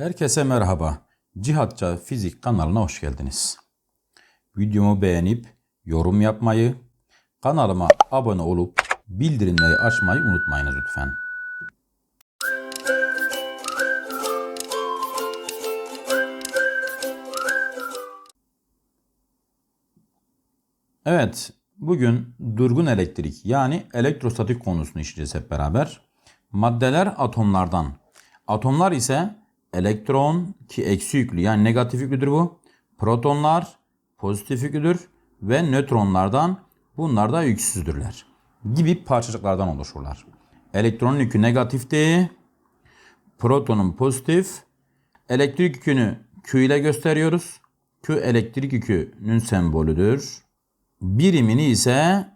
Herkese merhaba. Cihatça Fizik kanalına hoş geldiniz. Videomu beğenip yorum yapmayı, kanalıma abone olup bildirimleri açmayı unutmayınız lütfen. Evet, bugün durgun elektrik yani elektrostatik konusunu işleyeceğiz hep beraber. Maddeler atomlardan. Atomlar ise elektron ki eksi yüklü yani negatif yüklüdür bu. Protonlar pozitif yüklüdür ve nötronlardan bunlar da yüksüzdürler. Gibi parçacıklardan oluşurlar. Elektronun yükü negatifti. Protonun pozitif. Elektrik yükünü Q ile gösteriyoruz. Q elektrik yükünün sembolüdür. Birimini ise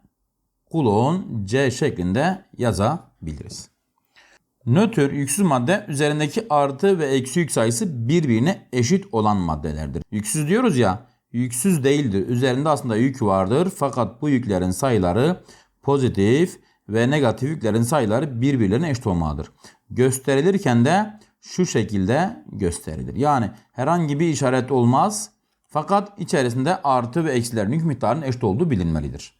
Coulomb C şeklinde yazabiliriz. Nötr yüksüz madde üzerindeki artı ve eksi yük sayısı birbirine eşit olan maddelerdir. Yüksüz diyoruz ya, yüksüz değildir. Üzerinde aslında yük vardır fakat bu yüklerin sayıları pozitif ve negatif yüklerin sayıları birbirlerine eşit olmalıdır. Gösterilirken de şu şekilde gösterilir. Yani herhangi bir işaret olmaz fakat içerisinde artı ve eksilerin yük miktarının eşit olduğu bilinmelidir.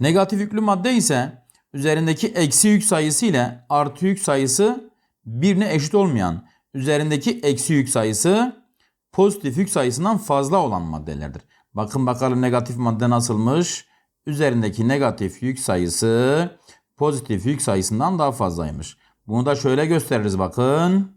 Negatif yüklü madde ise üzerindeki eksi yük sayısı ile artı yük sayısı birbirine eşit olmayan, üzerindeki eksi yük sayısı pozitif yük sayısından fazla olan maddelerdir. Bakın bakalım negatif madde nasılmış? Üzerindeki negatif yük sayısı pozitif yük sayısından daha fazlaymış. Bunu da şöyle gösteririz bakın.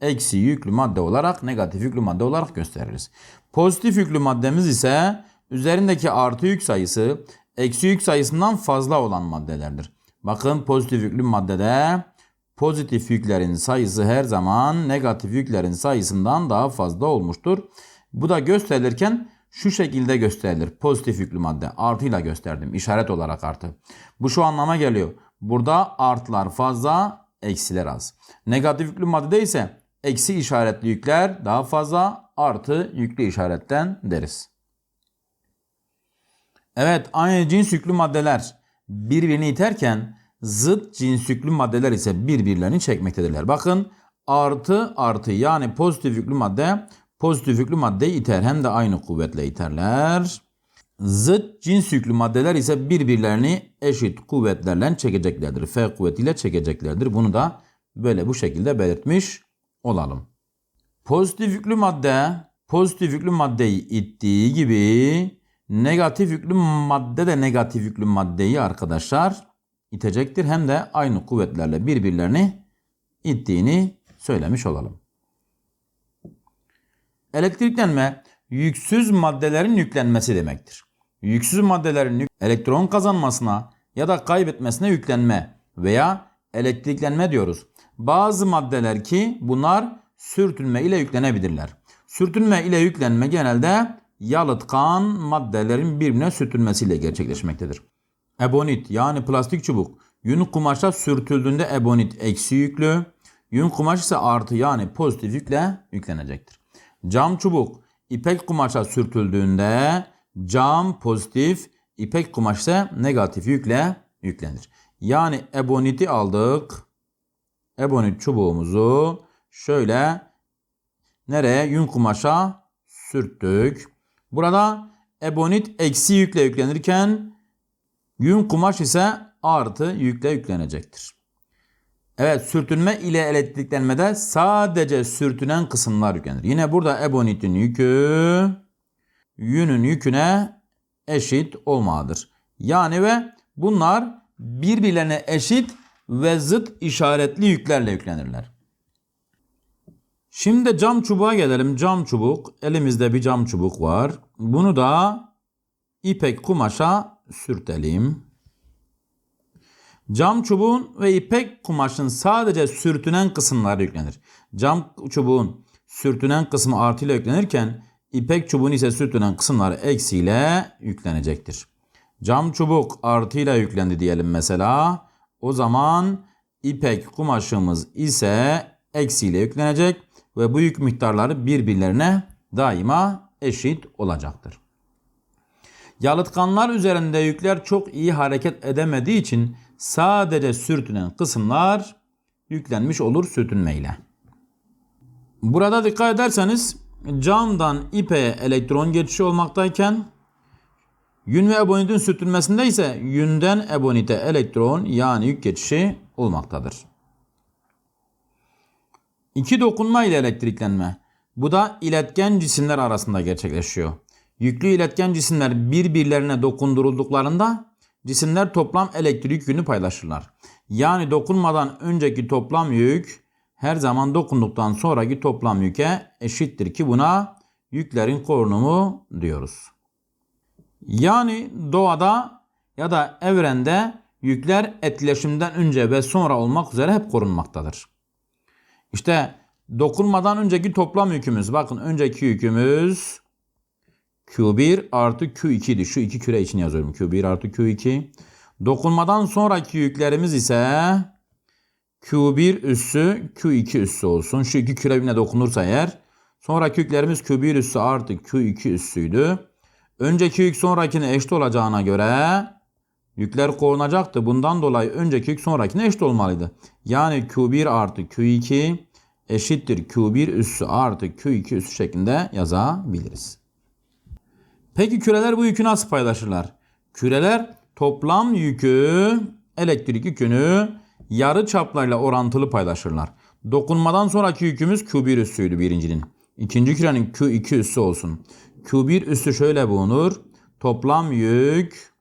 Eksi yüklü madde olarak negatif yüklü madde olarak gösteririz. Pozitif yüklü maddemiz ise üzerindeki artı yük sayısı eksi yük sayısından fazla olan maddelerdir. Bakın pozitif yüklü maddede pozitif yüklerin sayısı her zaman negatif yüklerin sayısından daha fazla olmuştur. Bu da gösterilirken şu şekilde gösterilir. Pozitif yüklü madde artıyla gösterdim. işaret olarak artı. Bu şu anlama geliyor. Burada artılar fazla, eksiler az. Negatif yüklü maddede ise eksi işaretli yükler daha fazla, artı yüklü işaretten deriz. Evet aynı cins yüklü maddeler birbirini iterken zıt cins yüklü maddeler ise birbirlerini çekmektedirler. Bakın artı artı yani pozitif yüklü madde pozitif yüklü maddeyi iter hem de aynı kuvvetle iterler. Zıt cins yüklü maddeler ise birbirlerini eşit kuvvetlerle çekeceklerdir. F kuvvetiyle çekeceklerdir. Bunu da böyle bu şekilde belirtmiş olalım. Pozitif yüklü madde pozitif yüklü maddeyi ittiği gibi negatif yüklü madde de negatif yüklü maddeyi arkadaşlar itecektir. Hem de aynı kuvvetlerle birbirlerini ittiğini söylemiş olalım. Elektriklenme yüksüz maddelerin yüklenmesi demektir. Yüksüz maddelerin elektron kazanmasına ya da kaybetmesine yüklenme veya elektriklenme diyoruz. Bazı maddeler ki bunlar sürtünme ile yüklenebilirler. Sürtünme ile yüklenme genelde yalıtkan maddelerin birbirine sürtünmesiyle gerçekleşmektedir. Ebonit yani plastik çubuk yün kumaşa sürtüldüğünde ebonit eksi yüklü, yün kumaş ise artı yani pozitif yükle yüklenecektir. Cam çubuk ipek kumaşa sürtüldüğünde cam pozitif, ipek kumaş ise negatif yükle yüklenir. Yani eboniti aldık. Ebonit çubuğumuzu şöyle nereye? Yün kumaşa sürttük. Burada ebonit eksi yükle yüklenirken yün kumaş ise artı yükle yüklenecektir. Evet sürtünme ile elektriklenmede sadece sürtünen kısımlar yüklenir. Yine burada ebonitin yükü yünün yüküne eşit olmalıdır. Yani ve bunlar birbirlerine eşit ve zıt işaretli yüklerle yüklenirler. Şimdi cam çubuğa gelelim. Cam çubuk. Elimizde bir cam çubuk var. Bunu da ipek kumaşa sürtelim. Cam çubuğun ve ipek kumaşın sadece sürtünen kısımları yüklenir. Cam çubuğun sürtünen kısmı artı ile yüklenirken ipek çubuğun ise sürtünen kısımları eksi ile yüklenecektir. Cam çubuk artı ile yüklendi diyelim mesela. O zaman ipek kumaşımız ise eksi ile yüklenecek ve bu yük miktarları birbirlerine daima eşit olacaktır. Yalıtkanlar üzerinde yükler çok iyi hareket edemediği için sadece sürtünen kısımlar yüklenmiş olur sürtünmeyle. Burada dikkat ederseniz camdan ipe elektron geçişi olmaktayken yün ve ebonitin sürtünmesinde ise yünden ebonite elektron yani yük geçişi olmaktadır. İki dokunma ile elektriklenme. Bu da iletken cisimler arasında gerçekleşiyor. Yüklü iletken cisimler birbirlerine dokundurulduklarında cisimler toplam elektrik yükünü paylaşırlar. Yani dokunmadan önceki toplam yük her zaman dokunduktan sonraki toplam yüke eşittir ki buna yüklerin korunumu diyoruz. Yani doğada ya da evrende yükler etkileşimden önce ve sonra olmak üzere hep korunmaktadır. İşte dokunmadan önceki toplam yükümüz. Bakın önceki yükümüz Q1 artı Q2'di. Şu iki küre için yazıyorum. Q1 artı Q2. Dokunmadan sonraki yüklerimiz ise Q1 üssü Q2 üssü olsun. Şu iki küre birbirine dokunursa eğer. Sonraki yüklerimiz Q1 üssü artı Q2 üssüydü. Önceki yük sonrakine eşit olacağına göre yükler korunacaktı. Bundan dolayı önceki yük sonrakine eşit olmalıydı. Yani Q1 artı Q2 eşittir Q1 üssü artı Q2 üssü şeklinde yazabiliriz. Peki küreler bu yükü nasıl paylaşırlar? Küreler toplam yükü, elektrik yükünü yarı çaplarla orantılı paylaşırlar. Dokunmadan sonraki yükümüz Q1 üssüydü birincinin. İkinci kürenin Q2 üssü olsun. Q1 üssü şöyle bulunur. Toplam yük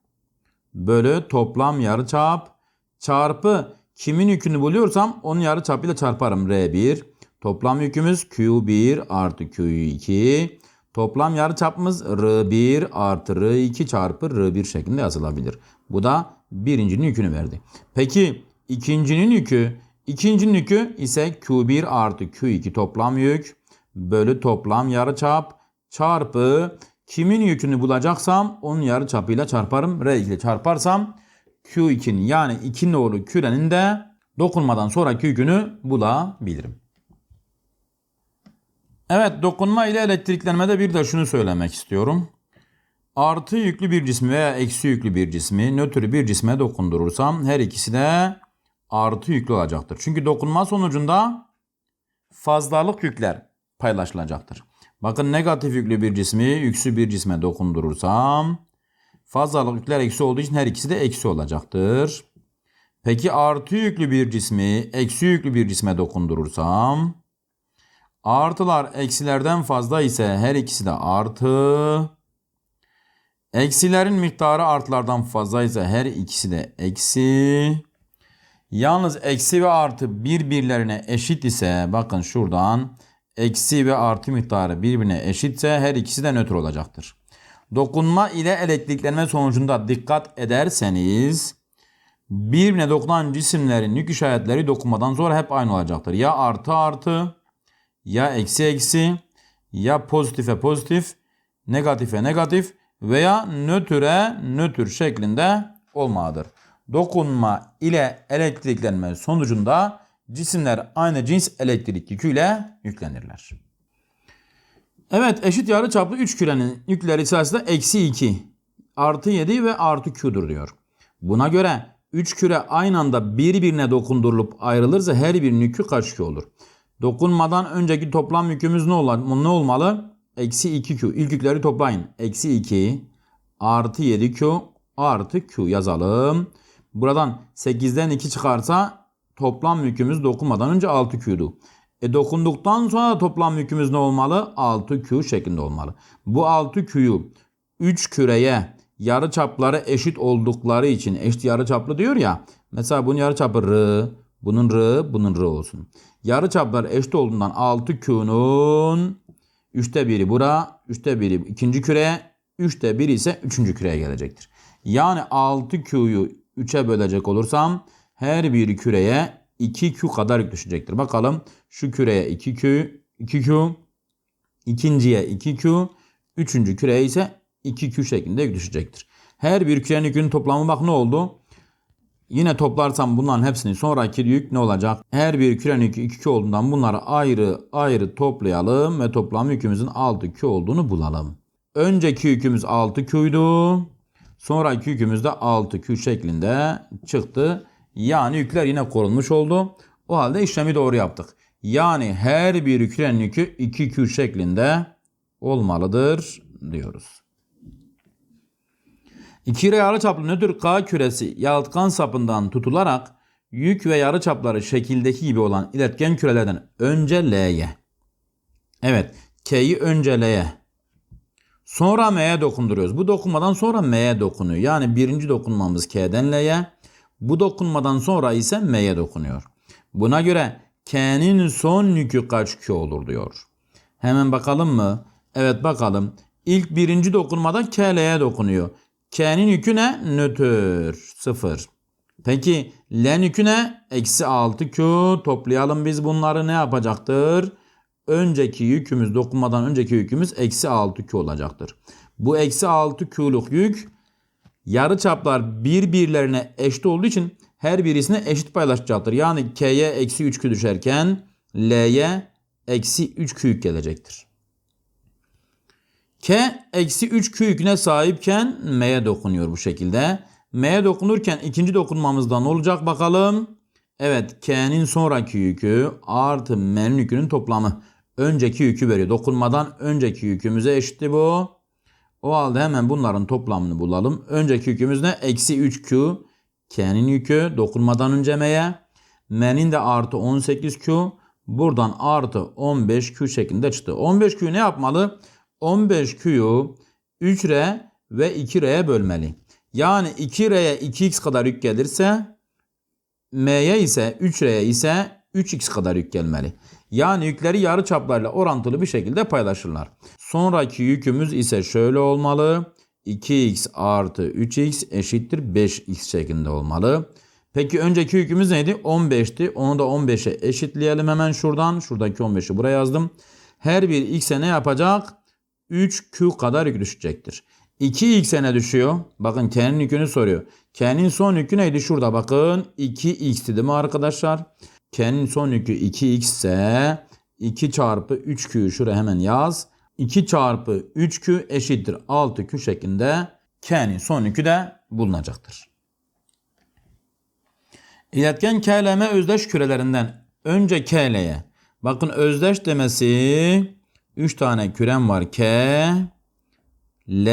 bölü toplam yarıçap çarpı kimin yükünü buluyorsam onun yarıçapıyla çarparım. R1 toplam yükümüz Q1 artı Q2 toplam yarıçapımız R1 artı R2 çarpı R1 şeklinde yazılabilir. Bu da birincinin yükünü verdi. Peki ikincinin yükü ikincinin yükü ise Q1 artı Q2 toplam yük bölü toplam yarıçap çarpı kimin yükünü bulacaksam onun yarıçapıyla çarparım. R ile çarparsam Q2'nin yani 2 nolu kürenin de dokunmadan sonraki yükünü bulabilirim. Evet dokunma ile elektriklenmede bir de şunu söylemek istiyorum. Artı yüklü bir cismi veya eksi yüklü bir cismi nötr bir cisme dokundurursam her ikisi de artı yüklü olacaktır. Çünkü dokunma sonucunda fazlalık yükler paylaşılacaktır. Bakın negatif yüklü bir cismi yüksü bir cisme dokundurursam fazlalık yükler eksi olduğu için her ikisi de eksi olacaktır. Peki artı yüklü bir cismi eksi yüklü bir cisme dokundurursam artılar eksilerden fazla ise her ikisi de artı. Eksilerin miktarı artılardan fazla ise her ikisi de eksi. Yalnız eksi ve artı birbirlerine eşit ise bakın şuradan eksi ve artı miktarı birbirine eşitse her ikisi de nötr olacaktır. Dokunma ile elektriklenme sonucunda dikkat ederseniz birbirine dokunan cisimlerin yük işaretleri dokunmadan sonra hep aynı olacaktır. Ya artı artı ya eksi eksi ya pozitife pozitif negatife negatif veya nötre nötr şeklinde olmalıdır. Dokunma ile elektriklenme sonucunda cisimler aynı cins elektrik yüküyle yüklenirler. Evet eşit yarı çaplı 3 kürenin yükleri sırasında eksi 2 artı 7 ve artı Q'dur diyor. Buna göre 3 küre aynı anda birbirine dokundurulup ayrılırsa her birinin yükü kaç Q olur? Dokunmadan önceki toplam yükümüz ne, olur, ne olmalı? Eksi 2Q. İlk yükleri toplayın. Eksi 2 artı 7Q artı Q yazalım. Buradan 8'den 2 çıkarsa toplam yükümüz dokunmadan önce 6Q'du. E dokunduktan sonra toplam yükümüz ne olmalı? 6Q şeklinde olmalı. Bu 6Q'yu 3 küreye yarı çapları eşit oldukları için eşit yarı çaplı diyor ya. Mesela bunun yarı çapı R, bunun R, bunun R olsun. Yarı çaplar eşit olduğundan 6Q'nun 3'te 1'i bura, 3'te 1'i ikinci küreye, 3'te 1 ise 3. küreye gelecektir. Yani 6Q'yu 3'e bölecek olursam her bir küreye 2Q kadar yük düşecektir. Bakalım şu küreye 2Q, 2Q, ikinciye 2Q, üçüncü küreye ise 2Q şeklinde yük düşecektir. Her bir kürenin yükünün toplamı bak ne oldu? Yine toplarsam bunların hepsini sonraki yük ne olacak? Her bir kürenin yükü 2Q olduğundan bunları ayrı ayrı toplayalım ve toplam yükümüzün 6Q olduğunu bulalım. Önceki yükümüz 6Q'ydu. Sonraki yükümüz de 6Q şeklinde çıktı. Yani yükler yine korunmuş oldu. O halde işlemi doğru yaptık. Yani her bir kürenin yükü 2Q şeklinde olmalıdır diyoruz. İki yarıçaplı nötr K küresi yalıtkan sapından tutularak yük ve yarıçapları şekildeki gibi olan iletken kürelerden önce L'ye. Evet, K'yi önce L'ye. Sonra M'ye dokunduruyoruz. Bu dokunmadan sonra M'ye dokunuyor. Yani birinci dokunmamız K'den L'ye. Bu dokunmadan sonra ise M'ye dokunuyor. Buna göre K'nin son yükü kaç Q olur diyor. Hemen bakalım mı? Evet bakalım. İlk birinci dokunmada K L'ye dokunuyor. K'nin yükü ne? Nötr. 0. Peki L'nin yükü ne? Eksi 6Q. Toplayalım biz bunları ne yapacaktır? Önceki yükümüz dokunmadan önceki yükümüz eksi 6Q olacaktır. Bu eksi 6Q'luk yük yarı çaplar birbirlerine eşit olduğu için her birisine eşit paylaşacaktır. Yani K'ye eksi 3Q düşerken L'ye eksi 3Q yük gelecektir. K eksi 3Q yüküne sahipken M'ye dokunuyor bu şekilde. M'ye dokunurken ikinci dokunmamızda ne olacak bakalım. Evet K'nin sonraki yükü artı M'nin yükünün toplamı. Önceki yükü veriyor. Dokunmadan önceki yükümüze eşitti bu. O halde hemen bunların toplamını bulalım. Önceki yükümüz ne? Eksi 3Q. K'nin yükü dokunmadan önce M'ye. M'nin de artı 18Q. Buradan artı 15Q şeklinde çıktı. 15Q ne yapmalı? 15Q'yu 3R ve 2R'ye bölmeli. Yani 2R'ye 2X kadar yük gelirse M'ye ise 3R'ye ise 3X kadar yük gelmeli. Yani yükleri yarı çaplarla orantılı bir şekilde paylaşırlar. Sonraki yükümüz ise şöyle olmalı. 2x artı 3x eşittir 5x şeklinde olmalı. Peki önceki yükümüz neydi? 15'ti. Onu da 15'e eşitleyelim hemen şuradan. Şuradaki 15'i buraya yazdım. Her bir x'e ne yapacak? 3q kadar yük düşecektir. 2x'e ne düşüyor? Bakın K'nin yükünü soruyor. K'nin son yükü neydi? Şurada bakın 2x'ti değil mi arkadaşlar? K'nin son yükü 2x ise 2 çarpı 3q'yu şuraya hemen yaz. 2 çarpı 3q eşittir 6q şeklinde K'nin son yükü de bulunacaktır. İletken KLM özdeş kürelerinden önce KL'ye. Bakın özdeş demesi 3 tane kürem var. K, L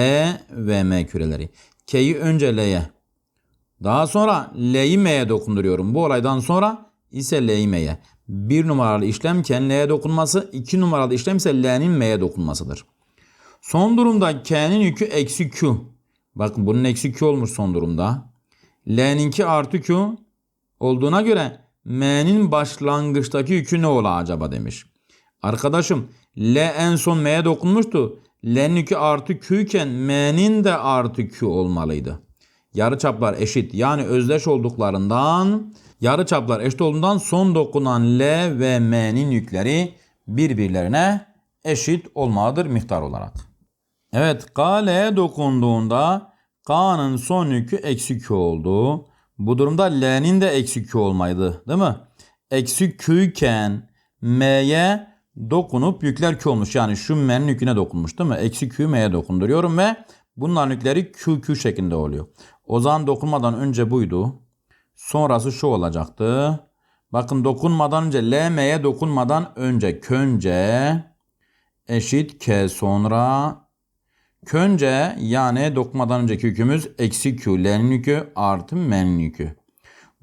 ve M küreleri. K'yi önce L'ye. Daha sonra L'yi M'ye dokunduruyorum. Bu olaydan sonra ise L'yi M'ye. Bir numaralı işlem K'nin L'ye dokunması, iki numaralı işlem ise L'nin M'ye dokunmasıdır. Son durumda K'nin yükü eksi Q. Bakın bunun eksi Q olmuş son durumda. L'ninki artı Q olduğuna göre M'nin başlangıçtaki yükü ne ola acaba demiş. Arkadaşım L en son M'ye dokunmuştu. L'nin yükü artı Q iken M'nin de artı Q olmalıydı. Yarı çaplar eşit yani özdeş olduklarından yarı çaplar eşit olduğundan son dokunan L ve M'nin yükleri birbirlerine eşit olmalıdır miktar olarak. Evet K dokunduğunda K'nın son yükü eksi Q oldu. Bu durumda L'nin de eksi Q olmaydı değil mi? Eksi Q iken M'ye dokunup yükler Q olmuş. Yani şu M'nin yüküne dokunmuş değil mi? Eksi Q M'ye dokunduruyorum ve bunların yükleri Q şeklinde oluyor. O zaman dokunmadan önce buydu. Sonrası şu olacaktı. Bakın dokunmadan önce L M'ye dokunmadan önce könce eşit K sonra Könce yani dokunmadan önceki yükümüz eksi Q. L'nin yükü artı M'nin yükü.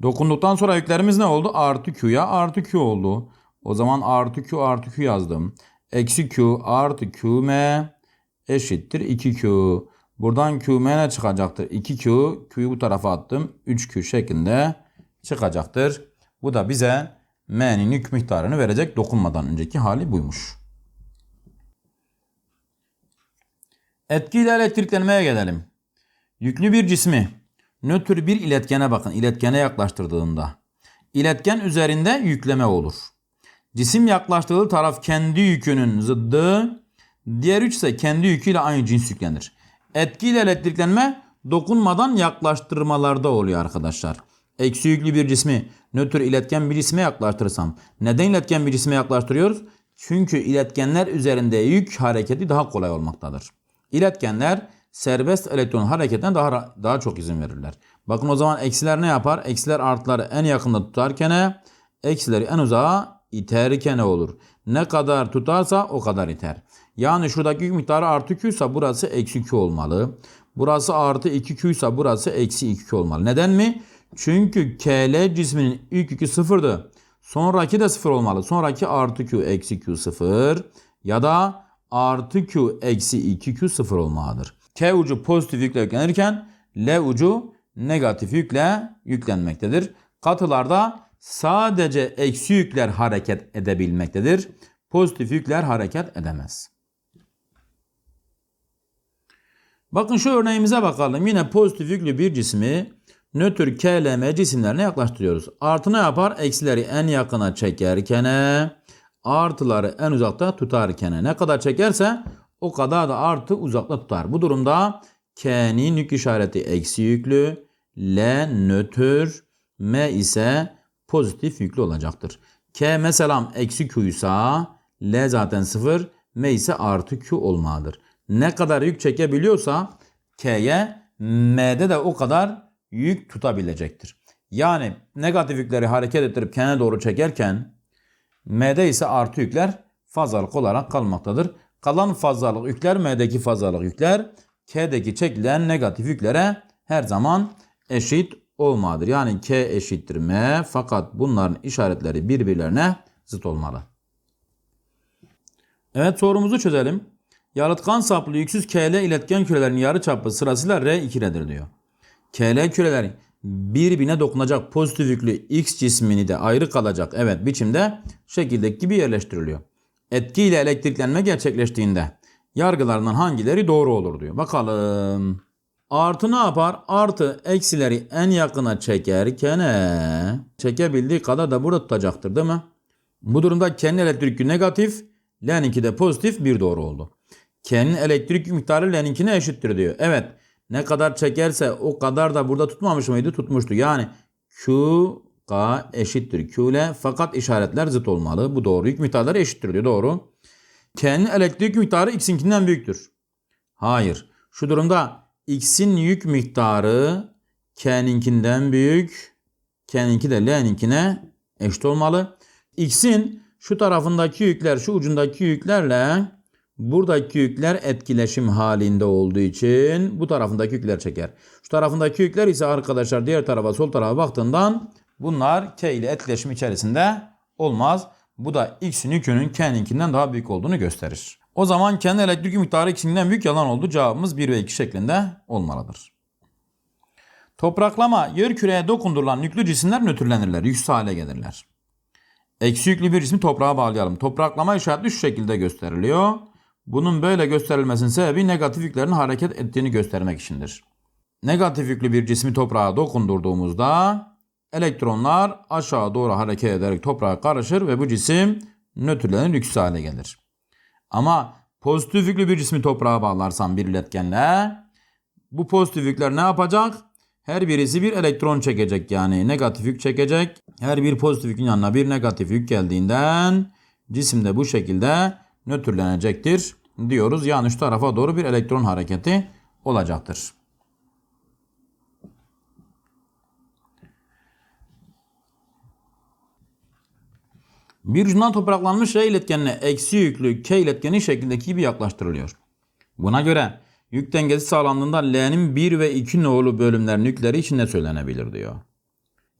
Dokunduktan sonra yüklerimiz ne oldu? Artı Q'ya artı Q oldu. O zaman artı Q artı Q yazdım. Eksi Q artı QM eşittir 2Q. Buradan QM ne çıkacaktır? 2Q. Q'yu bu tarafa attım. 3Q şeklinde çıkacaktır. Bu da bize M'nin yük miktarını verecek dokunmadan önceki hali buymuş. Etkiyle elektriklenmeye gelelim. Yüklü bir cismi nötr bir iletkene bakın. İletkene yaklaştırdığında. İletken üzerinde yükleme olur. Cisim yaklaştırdığı taraf kendi yükünün zıddı. Diğer üç ise kendi yüküyle aynı cins yüklenir. Etkiyle elektriklenme dokunmadan yaklaştırmalarda oluyor arkadaşlar. Eksi yüklü bir cismi nötr iletken bir cisme yaklaştırırsam. Neden iletken bir cisme yaklaştırıyoruz? Çünkü iletkenler üzerinde yük hareketi daha kolay olmaktadır. İletkenler serbest elektron hareketine daha daha çok izin verirler. Bakın o zaman eksiler ne yapar? Eksiler artıları en yakında tutarken eksileri en uzağa iterken olur. Ne kadar tutarsa o kadar iter. Yani şuradaki yük miktarı artı Q ise burası eksi Q olmalı. Burası artı 2 Q ise burası eksi 2 Q olmalı. Neden mi? Çünkü KL cisminin ilk yükü sıfırdı. Sonraki de sıfır olmalı. Sonraki artı Q eksi Q sıfır ya da artı Q eksi 2 Q sıfır olmalıdır. K ucu pozitif yükle yüklenirken L ucu negatif yükle yüklenmektedir. Katılarda sadece eksi yükler hareket edebilmektedir. Pozitif yükler hareket edemez. Bakın şu örneğimize bakalım. Yine pozitif yüklü bir cismi nötr KLM cisimlerine yaklaştırıyoruz. Artı ne yapar? Eksileri en yakına çekerken artıları en uzakta tutarken ne kadar çekerse o kadar da artı uzakta tutar. Bu durumda K'nin yük işareti eksi yüklü, L nötr, M ise pozitif yüklü olacaktır. K mesela eksi Q ise L zaten sıfır, M ise artı Q olmalıdır. Ne kadar yük çekebiliyorsa K'ye M'de de o kadar yük tutabilecektir. Yani negatif yükleri hareket ettirip K'ne doğru çekerken M'de ise artı yükler fazlalık olarak kalmaktadır. Kalan fazlalık yükler M'deki fazlalık yükler K'deki çekilen negatif yüklere her zaman eşit olmalıdır. Yani K eşittir M fakat bunların işaretleri birbirlerine zıt olmalı. Evet sorumuzu çözelim. Yalıtkan saplı yüksüz KL iletken kürelerin yarıçapı sırasıyla R2'ledir diyor. KL küreleri birbirine dokunacak pozitif yüklü X cismini de ayrı kalacak evet biçimde şekildeki gibi yerleştiriliyor. Etki ile elektriklenme gerçekleştiğinde yargılarından hangileri doğru olur diyor. Bakalım. Artı ne yapar? Artı eksileri en yakına çekerken e, çekebildiği kadar da burada tutacaktır değil mi? Bu durumda kendi elektrik yükü negatif, L'ninki de pozitif bir doğru oldu. Kendi elektrik yük miktarı L'ninkine eşittir diyor. Evet ne kadar çekerse o kadar da burada tutmamış mıydı? Tutmuştu. Yani Q K eşittir Q ile fakat işaretler zıt olmalı. Bu doğru. Yük miktarları eşittir diyor. Doğru. K'nin elektrik miktarı X'inkinden büyüktür. Hayır. Şu durumda X'in yük miktarı K'ninkinden büyük. K'ninki de L'ninkine eşit olmalı. X'in şu tarafındaki yükler, şu ucundaki yüklerle buradaki yükler etkileşim halinde olduğu için bu tarafındaki yükler çeker. Şu tarafındaki yükler ise arkadaşlar diğer tarafa sol tarafa baktığından bunlar K ile etkileşim içerisinde olmaz. Bu da X'in yükünün K'ninkinden daha büyük olduğunu gösterir. O zaman kendi elektrik miktarı X'inkinden büyük yalan oldu. Cevabımız 1 ve 2 şeklinde olmalıdır. Topraklama yer küreye dokundurulan yüklü cisimler nötrlenirler. Yüksüz hale gelirler. Eksi yüklü bir cismi toprağa bağlayalım. Topraklama işareti şu şekilde gösteriliyor. Bunun böyle gösterilmesinin sebebi negatif yüklerin hareket ettiğini göstermek içindir. Negatif yüklü bir cismi toprağa dokundurduğumuzda elektronlar aşağı doğru hareket ederek toprağa karışır ve bu cisim nötrlenir yüksüz hale gelir. Ama pozitif yüklü bir cismi toprağa bağlarsam bir iletkenle bu pozitif yükler ne yapacak? Her birisi bir elektron çekecek yani negatif yük çekecek. Her bir pozitif yükün yanına bir negatif yük geldiğinden cisim de bu şekilde nötrlenecektir diyoruz. Yani şu tarafa doğru bir elektron hareketi olacaktır. Bir ucundan topraklanmış R iletkenine eksi yüklü K iletkeni şeklindeki gibi yaklaştırılıyor. Buna göre yük dengesi sağlandığında L'nin 1 ve 2 nolu bölümlerin yükleri içinde söylenebilir diyor.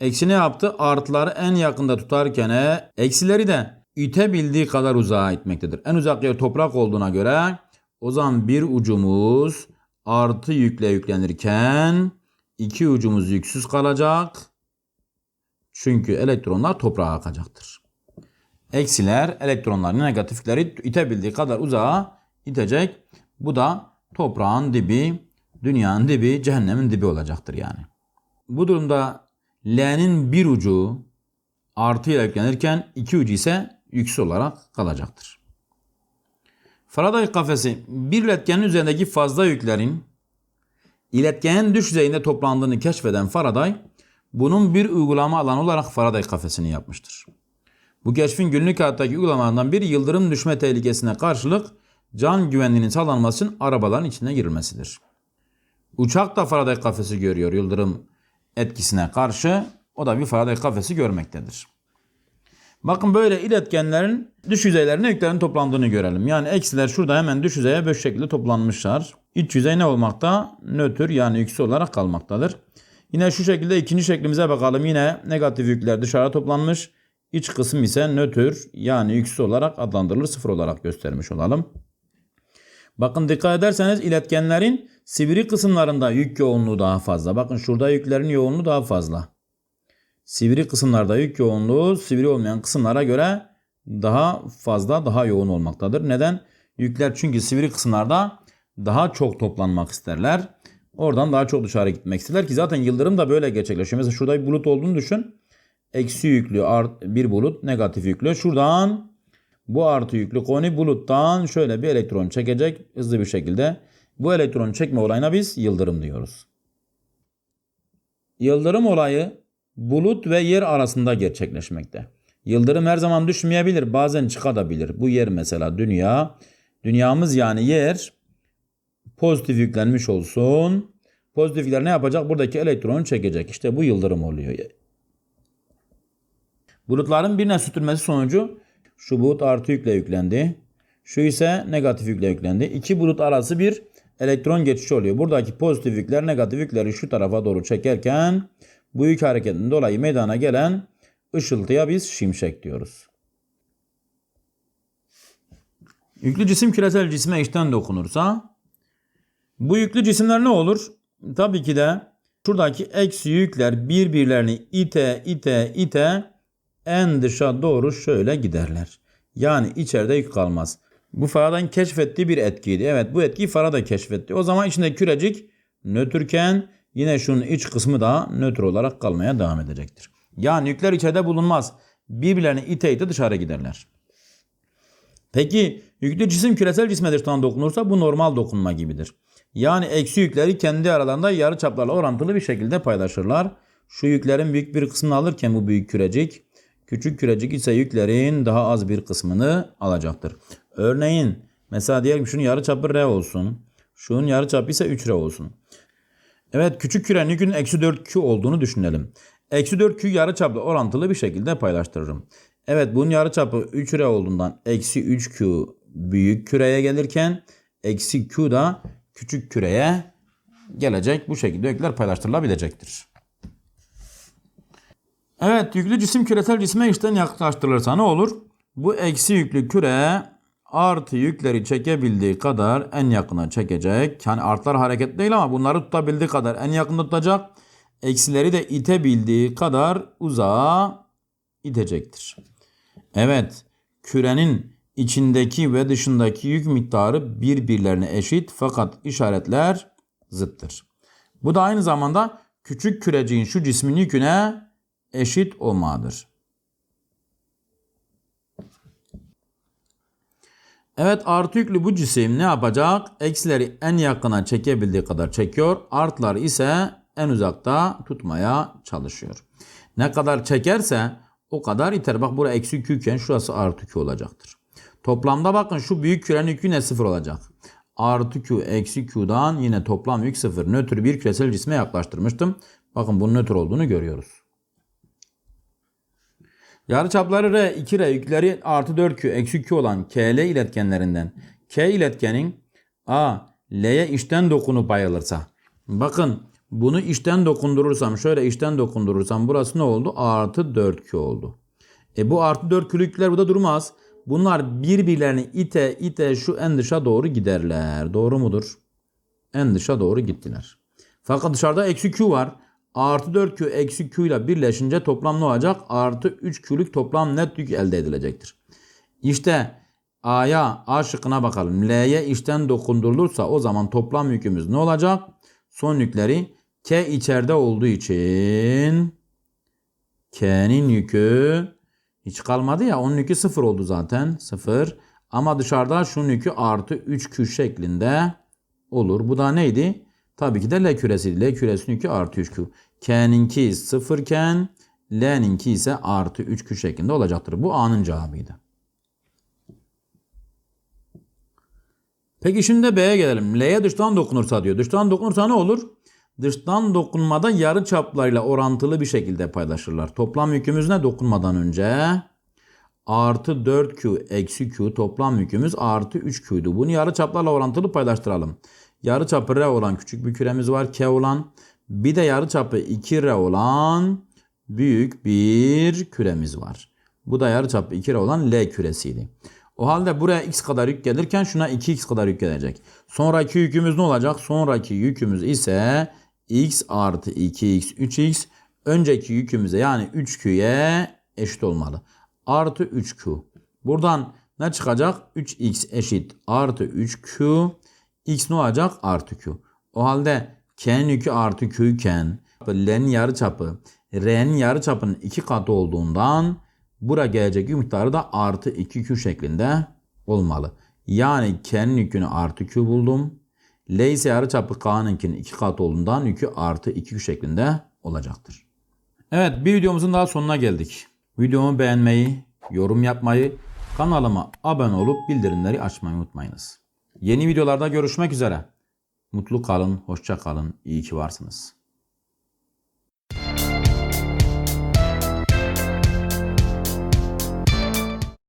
Eksi ne yaptı? Artıları en yakında tutarken eksileri de itebildiği kadar uzağa itmektedir. En uzak yer toprak olduğuna göre o zaman bir ucumuz artı yükle yüklenirken iki ucumuz yüksüz kalacak. Çünkü elektronlar toprağa akacaktır. Eksiler elektronların negatifleri itebildiği kadar uzağa itecek. Bu da toprağın dibi, dünyanın dibi, cehennemin dibi olacaktır yani. Bu durumda L'nin bir ucu artı ile yüklenirken iki ucu ise yüksüz olarak kalacaktır. Faraday kafesi bir iletkenin üzerindeki fazla yüklerin iletkenin düş yüzeyinde toplandığını keşfeden Faraday bunun bir uygulama alanı olarak Faraday kafesini yapmıştır. Bu keşfin günlük hayattaki uygulamalarından biri yıldırım düşme tehlikesine karşılık can güvenliğinin sağlanması için arabaların içine girilmesidir. Uçak da Faraday kafesi görüyor yıldırım etkisine karşı. O da bir Faraday kafesi görmektedir. Bakın böyle iletkenlerin dış yüzeylerine yüklerin toplandığını görelim. Yani eksiler şurada hemen dış yüzeye böyle şekilde toplanmışlar. İç yüzey ne olmakta? Nötr yani yüksü olarak kalmaktadır. Yine şu şekilde ikinci şeklimize bakalım. Yine negatif yükler dışarı toplanmış. İç kısım ise nötr yani yüksü olarak adlandırılır. Sıfır olarak göstermiş olalım. Bakın dikkat ederseniz iletkenlerin sivri kısımlarında yük yoğunluğu daha fazla. Bakın şurada yüklerin yoğunluğu daha fazla. Sivri kısımlarda yük yoğunluğu sivri olmayan kısımlara göre daha fazla, daha yoğun olmaktadır. Neden? Yükler çünkü sivri kısımlarda daha çok toplanmak isterler. Oradan daha çok dışarı gitmek isterler ki zaten yıldırım da böyle gerçekleşiyor. Mesela şurada bir bulut olduğunu düşün. Eksi yüklü art, bir bulut negatif yüklü. Şuradan bu artı yüklü koni buluttan şöyle bir elektron çekecek hızlı bir şekilde. Bu elektron çekme olayına biz yıldırım diyoruz. Yıldırım olayı bulut ve yer arasında gerçekleşmekte. Yıldırım her zaman düşmeyebilir, bazen çıkabilir. Bu yer mesela dünya. Dünyamız yani yer pozitif yüklenmiş olsun. Pozitifler ne yapacak? Buradaki elektronu çekecek. İşte bu yıldırım oluyor. Bulutların birine sürtülmesi sonucu şu bulut artı yükle yüklendi. Şu ise negatif yükle yüklendi. İki bulut arası bir elektron geçişi oluyor. Buradaki pozitif yükler negatif yükleri şu tarafa doğru çekerken bu yük hareketinden dolayı meydana gelen ışıltıya biz şimşek diyoruz. Yüklü cisim küresel cisme içten dokunursa bu yüklü cisimler ne olur? Tabii ki de şuradaki eksi yükler birbirlerini ite ite ite en dışa doğru şöyle giderler. Yani içeride yük kalmaz. Bu Faraday'ın keşfettiği bir etkiydi. Evet bu etkiyi Faraday keşfetti. O zaman içinde kürecik nötrken yine şunun iç kısmı da nötr olarak kalmaya devam edecektir. Yani yükler içeride bulunmaz. Birbirlerini ite ite dışarı giderler. Peki yüklü cisim küresel cisme dıştan dokunursa bu normal dokunma gibidir. Yani eksi yükleri kendi aralarında yarı çaplarla orantılı bir şekilde paylaşırlar. Şu yüklerin büyük bir kısmını alırken bu büyük kürecik, küçük kürecik ise yüklerin daha az bir kısmını alacaktır. Örneğin mesela diyelim şunun yarı çapı R olsun. Şunun yarı çapı ise 3R olsun. Evet küçük kürenin yükünün eksi 4Q olduğunu düşünelim. Eksi 4Q yarı çapla orantılı bir şekilde paylaştırırım. Evet bunun yarı çapı 3R olduğundan eksi 3Q büyük küreye gelirken eksi Q da küçük küreye gelecek. Bu şekilde yükler paylaştırılabilecektir. Evet yüklü cisim küresel cisme içten yaklaştırılırsa ne olur? Bu eksi yüklü küre artı yükleri çekebildiği kadar en yakına çekecek. Yani artlar hareket değil ama bunları tutabildiği kadar en yakında tutacak. Eksileri de itebildiği kadar uzağa itecektir. Evet kürenin içindeki ve dışındaki yük miktarı birbirlerine eşit fakat işaretler zıttır. Bu da aynı zamanda küçük küreciğin şu cismin yüküne eşit olmalıdır. Evet artı yüklü bu cisim ne yapacak? Eksileri en yakına çekebildiği kadar çekiyor. Artlar ise en uzakta tutmaya çalışıyor. Ne kadar çekerse o kadar iter. Bak burası eksi 2 iken şurası artı 2 olacaktır. Toplamda bakın şu büyük kürenin yükü ne sıfır olacak. Artı Q eksi Q'dan yine toplam yük sıfır. Nötr bir küresel cisme yaklaştırmıştım. Bakın bunun nötr olduğunu görüyoruz. Yarıçapları R, 2R yükleri artı 4Q eksi Q olan KL iletkenlerinden K iletkenin A, L'ye içten dokunup ayrılırsa. Bakın bunu içten dokundurursam şöyle içten dokundurursam burası ne oldu? Artı 4Q oldu. E bu artı 4 yükler burada durmaz. Bunlar birbirlerini ite ite şu en dışa doğru giderler. Doğru mudur? En dışa doğru gittiler. Fakat dışarıda eksi Q var. Artı 4Q eksi Q ile birleşince toplam ne olacak? Artı 3Q'lük toplam net yük elde edilecektir. İşte A'ya A şıkkına bakalım. L'ye içten dokundurulursa o zaman toplam yükümüz ne olacak? Son yükleri K içeride olduğu için K'nin yükü hiç kalmadı ya onun yükü sıfır oldu zaten. Sıfır. Ama dışarıda şunun yükü artı 3Q şeklinde olur. Bu da neydi? Tabii ki de L küresiydi. L küresinin artı 3Q. K'ninki sıfırken L'ninki ise artı 3Q şeklinde olacaktır. Bu A'nın cevabıydı. Peki şimdi B'ye gelelim. L'ye dıştan dokunursa diyor. Dıştan dokunursa ne olur? Dıştan dokunmada yarı çaplarıyla orantılı bir şekilde paylaşırlar. Toplam yükümüz ne dokunmadan önce? artı 4Q eksi Q toplam yükümüz artı 3Q'ydu. Bunu yarı çaplarla orantılı paylaştıralım. Yarı çapı R olan küçük bir küremiz var. K olan. Bir de yarı çapı 2R olan büyük bir küremiz var. Bu da yarı çapı 2R olan L küresiydi. O halde buraya x kadar yük gelirken şuna 2x kadar yük gelecek. Sonraki yükümüz ne olacak? Sonraki yükümüz ise x artı 2x 3x önceki yükümüze yani 3q'ye eşit olmalı. Artı 3q. Buradan ne çıkacak? 3x eşit artı 3q. X ne olacak? Artı q. O halde k'nin yükü artı q iken l'nin yarıçapı r'nin yarıçapının iki katı olduğundan Bura gelecek yük miktarı da artı 2Q şeklinde olmalı. Yani K'nin yükünü artı Q buldum. L ise yarıçapı K'nınkinin 2 katı olduğundan yükü artı 2Q şeklinde olacaktır. Evet bir videomuzun daha sonuna geldik. Videomu beğenmeyi, yorum yapmayı, kanalıma abone olup bildirimleri açmayı unutmayınız. Yeni videolarda görüşmek üzere. Mutlu kalın, hoşça kalın, iyi ki varsınız.